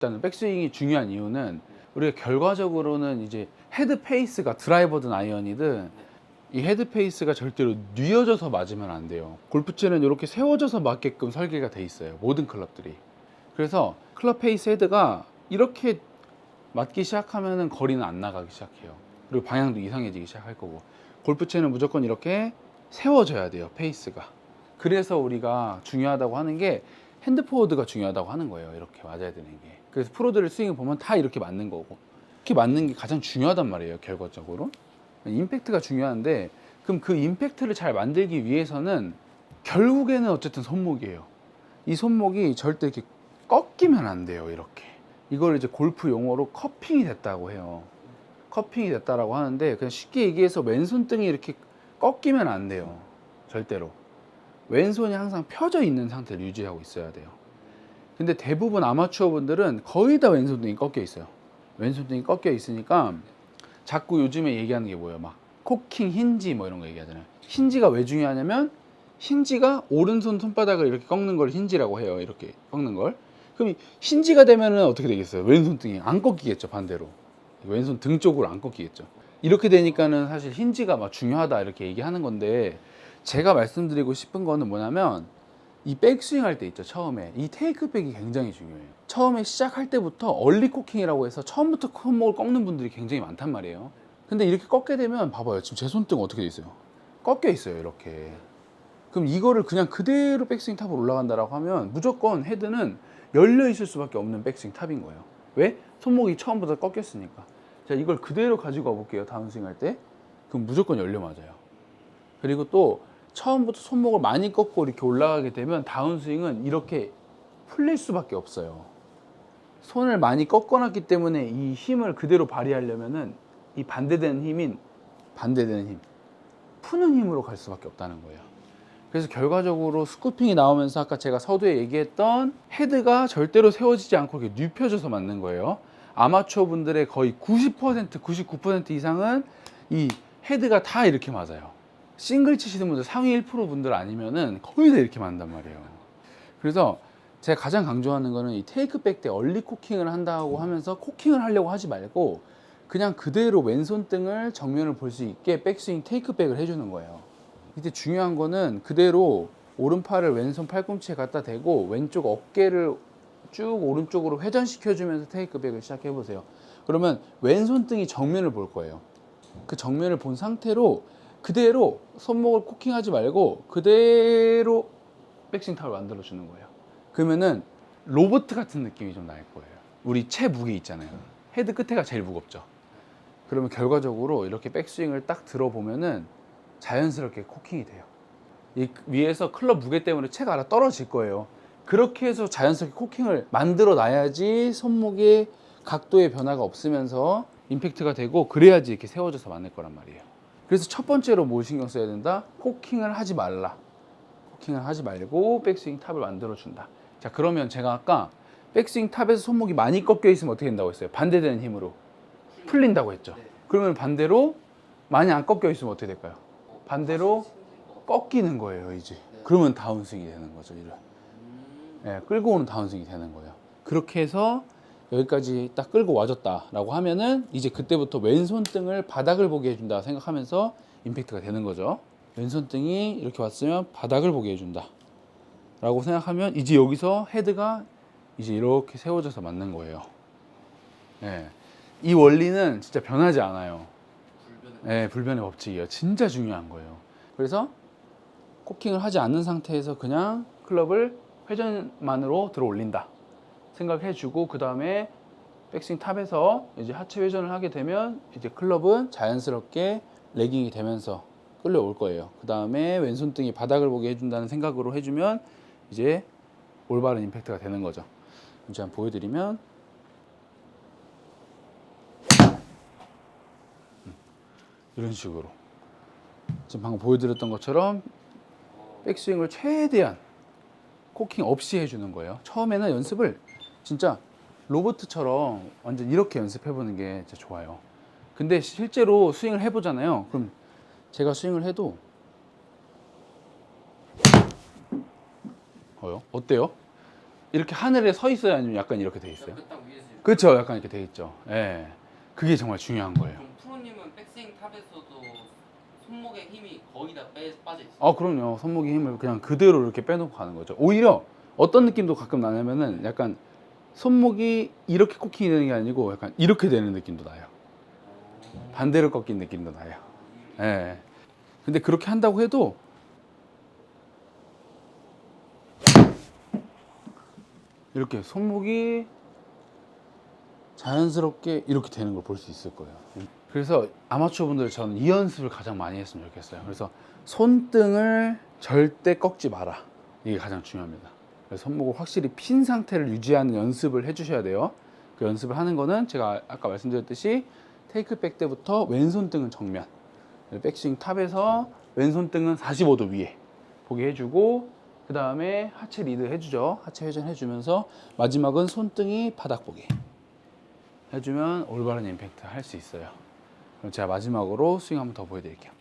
일단은 백스윙이 중요한 이유는 우리가 결과적으로는 이제 헤드 페이스가 드라이버든 아이언이든 이 헤드 페이스가 절대로 뉘어져서 맞으면 안 돼요. 골프채는 이렇게 세워져서 맞게끔 설계가 돼 있어요. 모든 클럽들이. 그래서 클럽 페이스 헤드가 이렇게 맞기 시작하면은 거리는 안 나가기 시작해요. 그리고 방향도 이상해지기 시작할 거고. 골프채는 무조건 이렇게 세워져야 돼요. 페이스가. 그래서 우리가 중요하다고 하는 게 핸드 포워드가 중요하다고 하는 거예요. 이렇게 맞아야 되는 게. 그래서 프로들을 스윙을 보면 다 이렇게 맞는 거고. 이렇게 맞는 게 가장 중요하단 말이에요. 결과적으로. 임팩트가 중요한데 그럼 그 임팩트를 잘 만들기 위해서는 결국에는 어쨌든 손목이에요. 이 손목이 절대 이렇게 꺾이면 안 돼요. 이렇게. 이걸 이제 골프 용어로 커핑이 됐다고 해요. 커핑이 됐다라고 하는데 그냥 쉽게 얘기해서 왼손등이 이렇게 꺾이면 안 돼요. 절대로. 왼손이 항상 펴져 있는 상태를 유지하고 있어야 돼요. 근데 대부분 아마추어 분들은 거의 다 왼손등이 꺾여 있어요. 왼손등이 꺾여 있으니까 자꾸 요즘에 얘기하는 게 뭐예요? 막 코킹 힌지 뭐 이런 거 얘기하잖아요. 힌지가 왜 중요하냐면 힌지가 오른손 손바닥을 이렇게 꺾는 걸 힌지라고 해요. 이렇게 꺾는 걸. 그럼 이 힌지가 되면은 어떻게 되겠어요? 왼손등이 안 꺾이겠죠, 반대로. 왼손 등 쪽으로 안 꺾이겠죠. 이렇게 되니까는 사실 힌지가 막 중요하다 이렇게 얘기하는 건데 제가 말씀드리고 싶은 거는 뭐냐면 이 백스윙 할 때 있죠 처음에. 이 테이크백이 굉장히 중요해요. 처음에 시작할 때부터 얼리 코킹이라고 해서 처음부터 손목을 꺾는 분들이 굉장히 많단 말이에요. 근데 이렇게 꺾게 되면 봐봐요. 지금 제 손등 어떻게 돼 있어요? 꺾여 있어요 이렇게. 그럼 이거를 그냥 그대로 백스윙 탑으로 올라간다라고 하면 무조건 헤드는 열려 있을 수밖에 없는 백스윙 탑인 거예요. 왜? 손목이 처음부터 꺾였으니까. 자 이걸 그대로 가지고 와볼게요 다운스윙 할 때. 그럼 무조건 열려 맞아요. 그리고 또 처음부터 손목을 많이 꺾고 이렇게 올라가게 되면 다운스윙은 이렇게 풀릴 수밖에 없어요. 손을 많이 꺾어놨기 때문에 이 힘을 그대로 발휘하려면은 이 반대되는 힘인 반대되는 힘, 푸는 힘으로 갈 수밖에 없다는 거예요. 그래서 결과적으로 스쿠핑이 나오면서 아까 제가 서두에 얘기했던 헤드가 절대로 세워지지 않고 이렇게 눕혀져서 맞는 거예요. 아마추어 분들의 거의 90%, 99% 이상은 이 헤드가 다 이렇게 맞아요. 싱글 치시는 분들 상위 1% 분들 아니면은 거의 다 이렇게 맞는단 말이에요. 그래서 제가 가장 강조하는 거는 이 테이크백 때 얼리 코킹을 한다고 하면서 코킹을 하려고 하지 말고 그냥 그대로 왼손 등을 정면을 볼 수 있게 백스윙 테이크백을 해주는 거예요. 이때 중요한 거는 그대로 오른팔을 왼손 팔꿈치에 갖다 대고 왼쪽 어깨를 쭉 오른쪽으로 회전시켜주면서 테이크백을 시작해 보세요. 그러면 왼손등이 정면을 볼 거예요. 그 정면을 본 상태로 그대로 손목을 코킹하지 말고 그대로 백스윙 탑을 만들어 주는 거예요. 그러면은 로봇 같은 느낌이 좀 날 거예요. 우리 채 무게 있잖아요. 헤드 끝에가 제일 무겁죠. 그러면 결과적으로 이렇게 백스윙을 딱 들어보면은 자연스럽게 코킹이 돼요. 이 위에서 클럽 무게 때문에 채가 알아 떨어질 거예요. 그렇게 해서 자연스럽게 코킹을 만들어 놔야지 손목의 각도의 변화가 없으면서 임팩트가 되고 그래야지 이렇게 세워져서 맞을 거란 말이에요. 그래서 첫 번째로 뭘 신경 써야 된다? 코킹을 하지 말라. 코킹을 하지 말고 백스윙 탑을 만들어 준다. 자, 그러면 제가 아까 백스윙 탑에서 손목이 많이 꺾여 있으면 어떻게 된다고 했어요? 반대되는 힘으로 풀린다고 했죠. 그러면 반대로 많이 안 꺾여 있으면 어떻게 될까요? 반대로 꺾이는 거예요, 이제. 그러면 다운스윙이 되는 거죠, 이런. 예, 끌고 오는 다운스윙이 되는 거예요. 그렇게 해서 여기까지 딱 끌고 와줬다라고 하면은 이제 그때부터 왼손등을 바닥을 보게 해준다 생각하면서 임팩트가 되는 거죠. 왼손등이 이렇게 왔으면 바닥을 보게 해준다. 라고 생각하면 이제 여기서 헤드가 이제 이렇게 세워져서 맞는 거예요. 예. 이 원리는 진짜 변하지 않아요. 예, 불변의 법칙이에요. 진짜 중요한 거예요. 그래서 코킹을 하지 않는 상태에서 그냥 클럽을 회전만으로 들어 올린다. 생각해주고 그 다음에 백스윙 탑에서 이제 하체 회전을 하게 되면 이제 클럽은 자연스럽게 레깅이 되면서 끌려올 거예요. 그 다음에 왼손등이 바닥을 보게 해준다는 생각으로 해주면 이제 올바른 임팩트가 되는 거죠. 이제 한번 보여드리면 음, 이런 식으로 지금 방금 보여드렸던 것처럼 백스윙을 최대한 코킹 없이 해주는 거예요. 처음에는 연습을 진짜 로보트처럼 완전 이렇게 연습해보는 게 진짜 좋아요. 근데 실제로 스윙을 해보잖아요. 그럼 제가 스윙을 해도 어요? 어때요? 이렇게 하늘에 서 있어요 아니면 약간 이렇게 돼 있어요? 그렇죠 약간 이렇게 돼 있죠 예 그게 정말 중요한 거예요 그럼 프로님은 백스윙 탑에서도 손목에 힘이 거의 다 빼, 빠져 있어요. 아 그럼요 손목의 힘을 그냥 그대로 이렇게 빼놓고 가는 거죠 오히려 어떤 느낌도 가끔 나냐면은 약간 손목이 이렇게 코킹이 되는 게 아니고 약간 이렇게 되는 느낌도 나요 반대로 꺾인 느낌도 나요 예 근데 그렇게 한다고 해도 이렇게 손목이 자연스럽게 이렇게 되는 걸 볼 수 있을 거예요. 그래서 아마추어 분들 저는 이 연습을 가장 많이 했으면 좋겠어요. 그래서 손등을 절대 꺾지 마라. 이게 가장 중요합니다. 손목을 확실히 핀 상태를 유지하는 연습을 해주셔야 돼요. 그 연습을 하는 거는 제가 아까 말씀드렸듯이 테이크백 때부터 왼손등은 정면, 백스윙 탑에서 왼손등은 45도 위에 보게 해주고 그 다음에 하체 리드 해주죠. 하체 회전 해주면서 마지막은 손등이 바닥 보기 해주면 올바른 임팩트 할 수 있어요. 그럼 제가 마지막으로 스윙 한번 더 보여드릴게요.